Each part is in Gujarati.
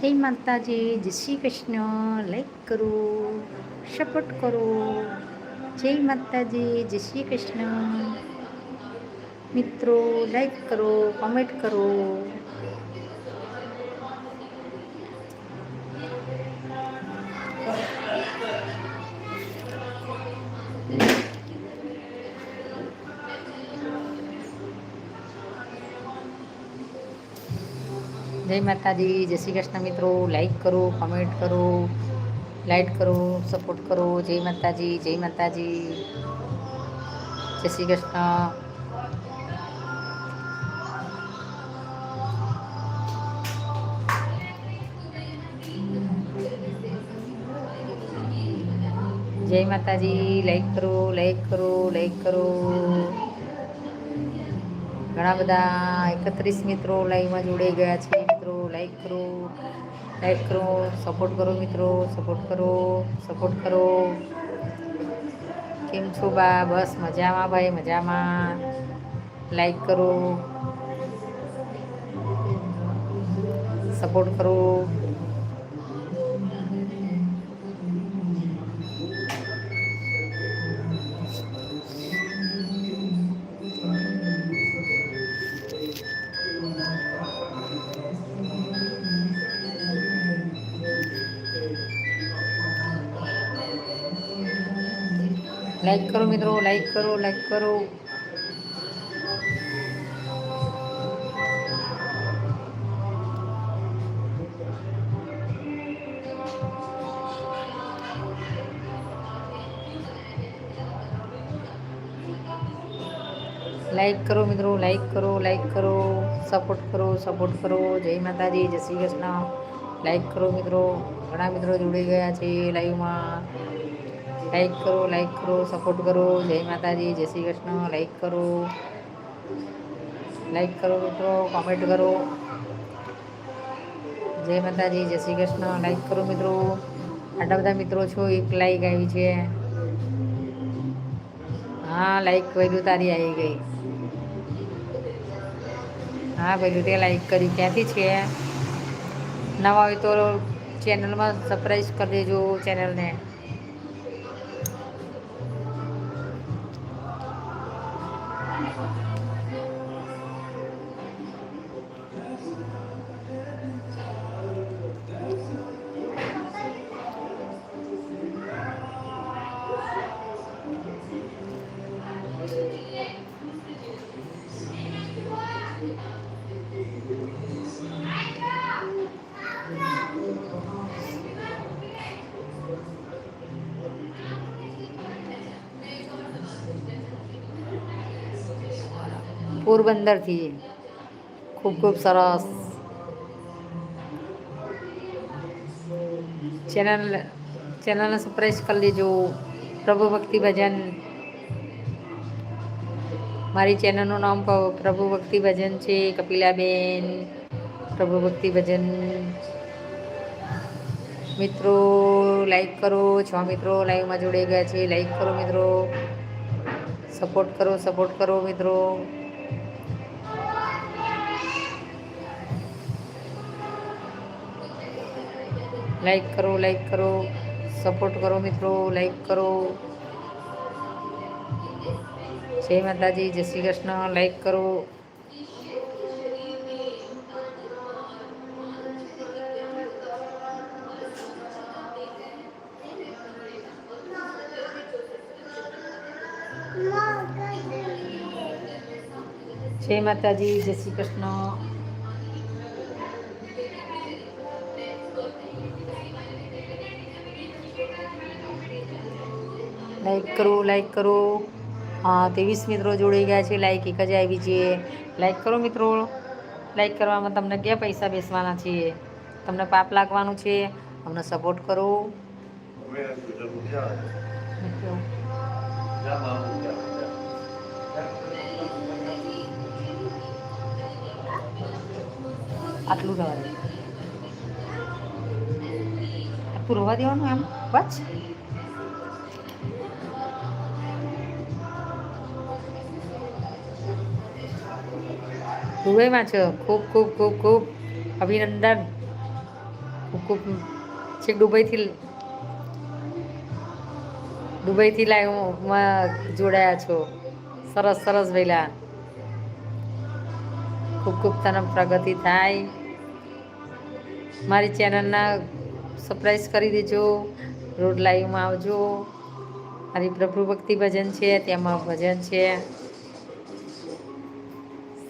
જય માતાજી, જય શ્રી કૃષ્ણ. લાઈક કરો સપોર્ટ કરો. જય માતાજી, જય શ્રી કૃષ્ણ. મિત્રો લાઈક કરો કોમેન્ટ કરો. જય માતાજી, જય શ્રી કૃષ્ણ મિત્રો. લાઈક કરો કોમેન્ટ કરો લાઈક કરો સપોર્ટ કરો. જય માતાજી જય માતાજી. જય શ્રી કૃષ્ણ. જય માતાજી લાઈક કરો લાઈક કરો લાઈક કરો. ઘણા બધા એકત્રીસ મિત્રો લાઈવમાં જોડાઈ ગયા છે. લાઈક કરો લાઈક કરો સપોર્ટ કરો મિત્રો સપોર્ટ કરો સપોર્ટ કરો. કેમ છો બા? બસ મજામાં ભાઈ, મજામાં. લાઈક કરો. સપોર્ટ કરો. લાઈક કરો મિત્રો લાઈક કરો લાઈક કરો. લાઈક કરો મિત્રો લાઈક કરો લાઈક કરો. સપોર્ટ કરો સપોર્ટ કરો. જય માતાજી, જય શ્રી કૃષ્ણ. લાઈક કરો મિત્રો. ઘણા મિત્રો જોડાઈ ગયા છે લાઈવમાં લાઈક કરો લાઈક કરો સપોર્ટ કરો. જય માતાજી, જય શ્રી કૃષ્ણ. લાઈક કરો. લાઈક કરો મિત્રો કોમેન્ટ કરો. જય માતાજી, જય શ્રી કૃષ્ણ. લાઈક કરો મિત્રો. આટલા બધા મિત્રો છો, એક લાઈક આવી છે. હા લાઈક કર્યું, તારી આવી ગઈ. હા પેલું તે લાઈક કરી. ક્યાંથી છે? નવા હોય તો ચેનલમાં સબસ્ક્રાઈબ કરી દેજો ચેનલને પોરબંદરથી ખૂબ ખૂબ સરસ. ચેનલ, ચેનલને સપ્રેસ કરી લેજો. પ્રભુ ભક્તિ ભજન. મારી ચેનલનું નામ પ્રભુ ભક્તિ ભજન છે, કપિલાબેન. પ્રભુ ભક્તિ ભજન. મિત્રો લાઈક કરો. છ મિત્રો લાઈવમાં જોડાઈ ગયા છે. લાઈક કરો મિત્રો. સપોર્ટ કરો સપોર્ટ કરો મિત્રો. લાઈક કરો લાઈક કરો સપોર્ટ કરો મિત્રો લાઈક કરો જય માતાજી જય શ્રી કૃષ્ણ લાઈક કરો જય માતાજી જય શ્રી કૃષ્ણ લાઈક કરો લાઈક કરો. હા, ત્રેવીસ મિત્રો જોડાઈ ગયા છે લાઈક એક જ આવી છે. લાઈક કરો મિત્રો. લાઈક કરવામાં તમને ક્યાં પૈસા બેસવાના છે. તમને પાપ લાગવાનું છે. અમને સપોર્ટ કરો. આટલું રવા દે આટલું દેવાનું એમ? બસ. દુબઈમાં છો. ખૂબ ખૂબ ખૂબ ખૂબ અભિનંદન. ખૂબ ખૂબ. છેક દુબઈથી દુબઈથી લાઈવમાં જોડાયા છો. સરસ સરસ ભઈલા ખૂબ ખૂબ તને પ્રગતિ થાય. મારી ચેનલના સરપ્રાઈઝ કરી દેજો. રોડ લાઈવમાં આવજો. મારી પ્રભુ ભક્તિ ભજન છે, તેમાં ભજન છે.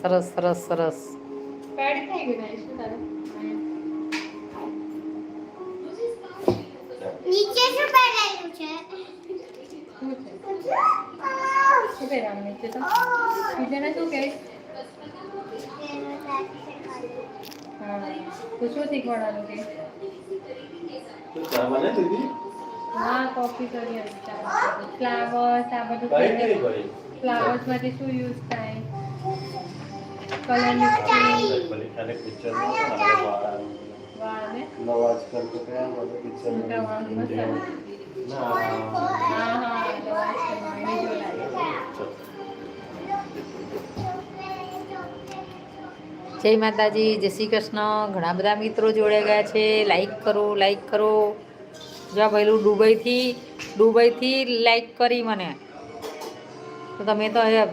સરસ સરસ સરસ પેડ થઈ ગયું ને શું તારે નીચે શું પહેરાયું છે શું છે શું પહેરવાનું નીચે તો બીજાને શું કહે હા તો શું શીખવાડવાનું કે હા કોપી કરી ફ્લાવર્સ આ બધું ફ્લાવર્સ માટે શું યુઝ થાય કલર જય. માતાજી જય શ્રી કૃષ્ણ. ઘણા બધા મિત્રો જોડાઈ ગયા છે. લાઈક કરો લાઈક કરો. જો આ પહેલું દુબઈથી દુબઈથી લાઈક કરી મને. તો તમે તો અહીંયા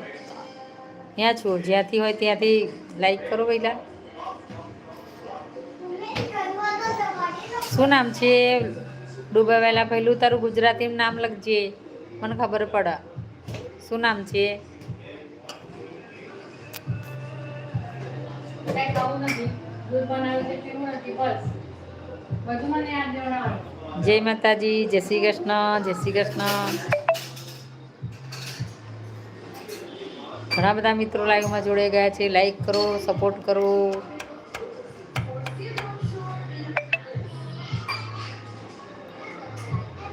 ત્યાં છો. જ્યાંથી હોય ત્યાંથી લાઈક કરો પહેલાં. શું નામ છે? ડૂબાવેલા પહેલું તારું ગુજરાતીમાં નામ લખજે. મને ખબર પડે. શું નામ છે? જય માતાજી જય શ્રી કૃષ્ણ જય શ્રી કૃષ્ણ. ઘણા બધા મિત્રો લાઈવમાં જોડાઈ ગયા છે. લાઈક કરો સપોર્ટ કરો.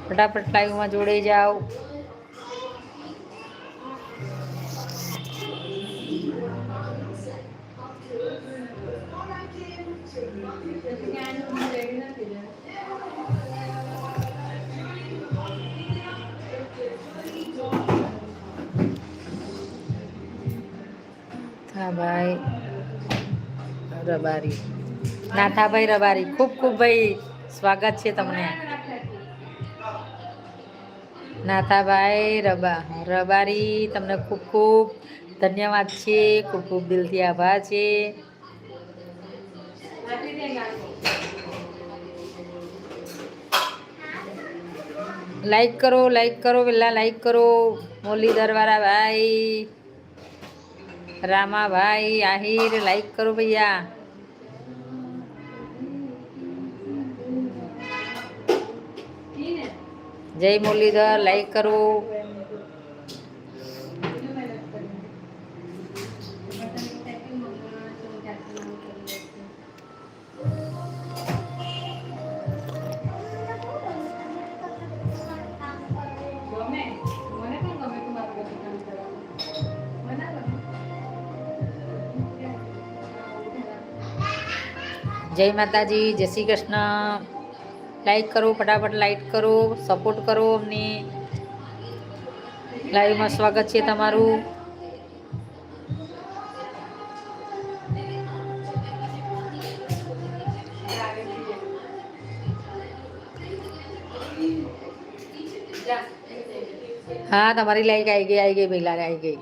ફટાફટ લાઈવમાં જોડાઈ જાઓ. હા ભાઈ રબારી. નાથાભાઈ રબારી. ખૂબ ખૂબ ભાઈ સ્વાગત છે તમને. નાથાભાઈ રબા, રબારી, તમને ખૂબ ખૂબ ધન્યવાદ છે. ખૂબ ખૂબ દિલથી આભાર છે. લાઈક કરો લાઈક કરો પહેલાં લાઈક કરો. મુરલીધરવાળા ભાઈ રામાભાઈ આહિર લાઈક કરો ભૈયા. જય મુરલીધર લાઈક કરો. જય માતાજી, જય શ્રી કૃષ્ણ. લાઈક કરો, ફટાફટ લાઈક કરો સપોર્ટ કરો અમને. લાઈવમાં સ્વાગત છે તમારું. હા, તમારી લાઈક આવી ગઈ આવી ગઈ, પહેલા આવી ગઈ.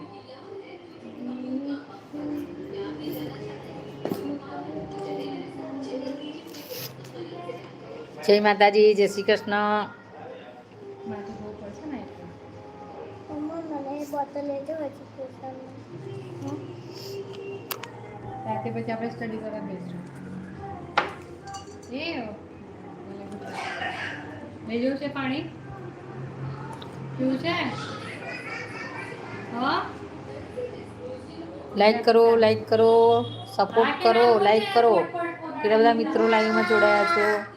જય માતાજી જય શ્રી કૃષ્ણ. રાતે પછી આપણે સ્ટડી કરવા બેસશું. લઈ જવું છે પાણી? પીવું છે? લાઈક કરો લાઈક કરો સપોર્ટ કરો લાઈક કરો. કેટલા બધા મિત્રો લાઈવમાં જોડાયા છો.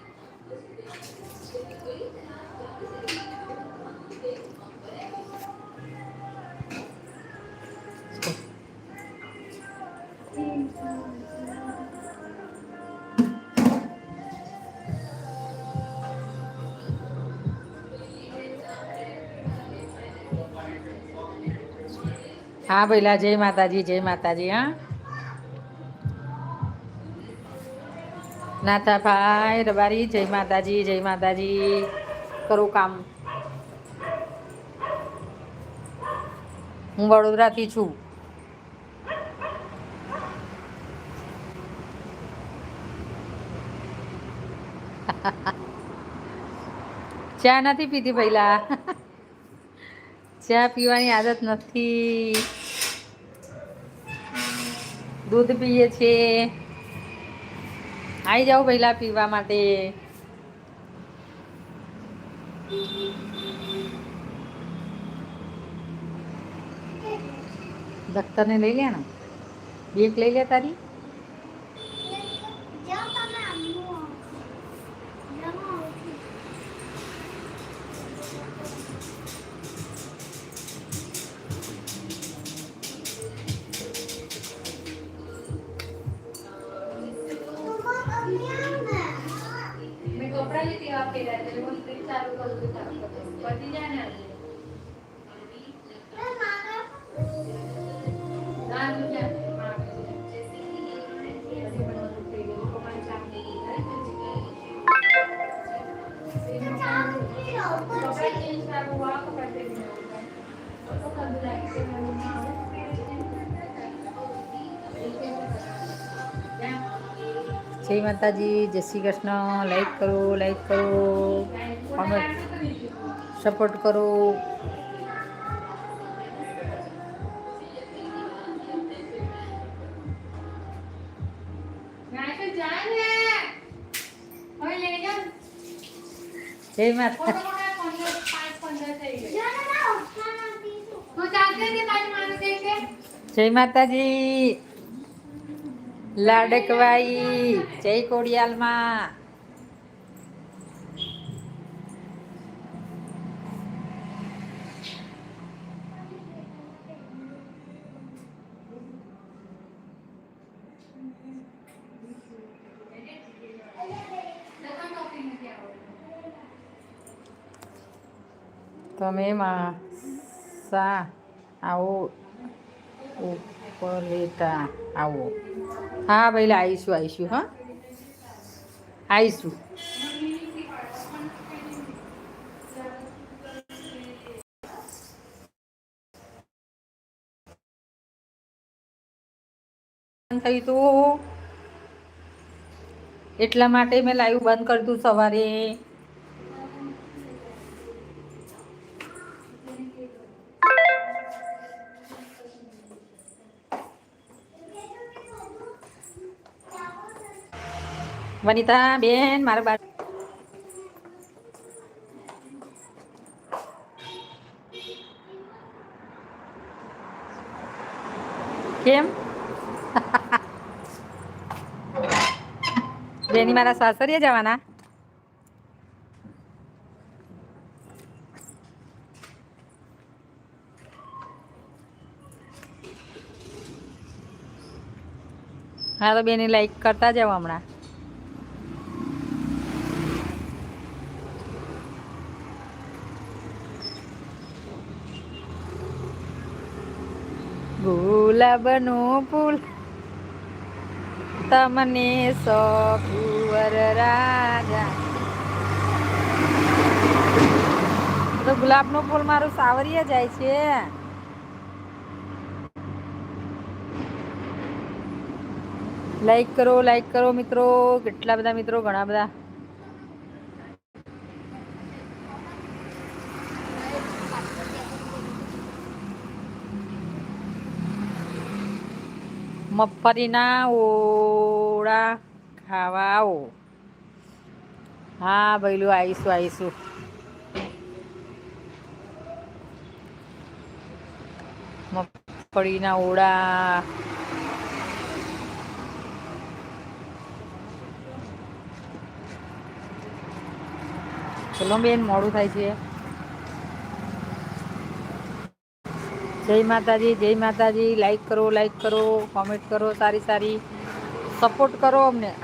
હા પહેલા જય માતાજી જય માતાજી, હા. નાથાભાઈ રબારી, જય માતાજી જય માતાજી. કરું કામ. હું વડોદરાથી છું. ચા નથી પીતી પહેલા ચા પીવાની આદત નથી. દૂધ પીએ છીએ. આવી જાઓ પહેલા પીવા માટે. દખ્તરને લઈ લે ને બેગ લઈ લે તારી? કપડાં લીધી આપેલા છે હું સ્ટ્રીપ ચાલુ જય માતાજી જય શ્રી કૃષ્ણ લાઈક કરો લાઈક કરો કોમેન્ટ સપોર્ટ કરો ગાય તો જાય ને. હવે લઈ જાઓ. જય માતા મોટા મોટા પંદર, પાંચ પંદર થઈ ગયા. તું ચાલતી હતી તારી માનું કે છે? જય માતાજી લાડકવાઈ જય કોડિયાલમાં. તમે માસા આવો ઉપલેટા આવો હા પહેલાં આવીશું આવીશું હા. આવીશું થયું તો. એટલા માટે મેં લાઈવ બંધ કરી દઉં સવારે. વનિતા બેન, મારા બા કેમ? બેની મારા સાસરીએ જવાના? હા, તો બેની લાઈક કરતા જાઓ હમણાં. ગુલાબનું ફૂલ. તમને સકુવર રાજા. તો ગુલાબનું ફૂલ મારું સાવરીએ જાય છે. લાઈક કરો લાઈક કરો મિત્રો. કેટલા બધા મિત્રો, ઘણા બધા. મગફળીના ઓળા ખાવા આવો હા ભઈલું આવીશું આવીશું. મગફળીના ઓળા. ચલો બેન, મોડું થાય છે. જય માતાજી જય માતાજી. લાઈક કરો લાઈક કરો કોમેન્ટ કરો, સારી સારી. સપોર્ટ કરો અમને.